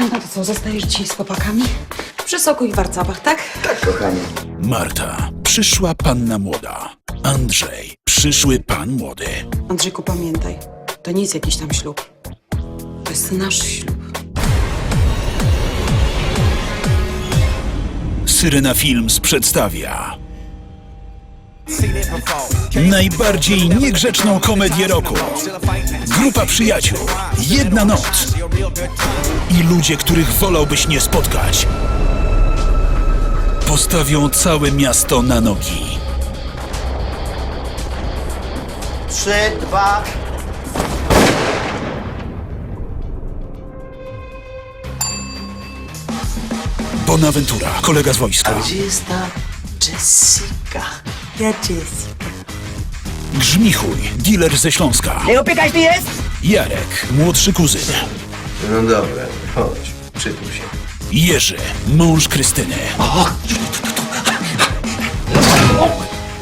No to co, zostajesz dzisiaj z chłopakami? Przy soku i warcapach, tak? Marta, przyszła panna młoda. Andrzej, przyszły pan młody. Andrzejku, pamiętaj, to nie jest jakiś tam ślub. To jest nasz ślub. Syrena Films przedstawia najbardziej niegrzeczną komedię roku. Grupa przyjaciół, jedna noc i ludzie, których wolałbyś nie spotkać. Postawią całe miasto na nogi. Trzy, dwa. Bonaventura, kolega z wojska. Gdzie jest ta Jessica? Ja Jessica. Grzmichuj, dealer ze Śląska. Nie opiekać ty jest? Jarek, młodszy kuzyn. No dobra, chodź, przytul się. Jerzy, mąż Krystyny.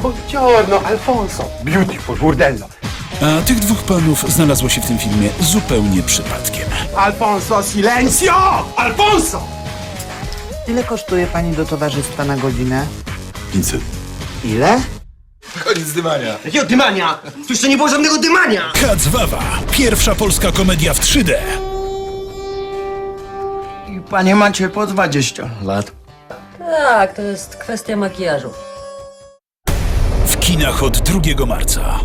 Buongiorno, Alfonso. Beautiful, burdello. A tych dwóch panów znalazło się w tym filmie zupełnie przypadkiem. Alfonso, silenzio! Alfonso! Ile kosztuje pani do towarzystwa na godzinę? 500. Ile? Koniec dymania. Jakiego dymania? Tu jeszcze nie było żadnego dymania! Kacwawa, pierwsza polska komedia w 3D. Panie macie po 20 lat. Tak, to jest kwestia makijażu. W kinach od 2 marca.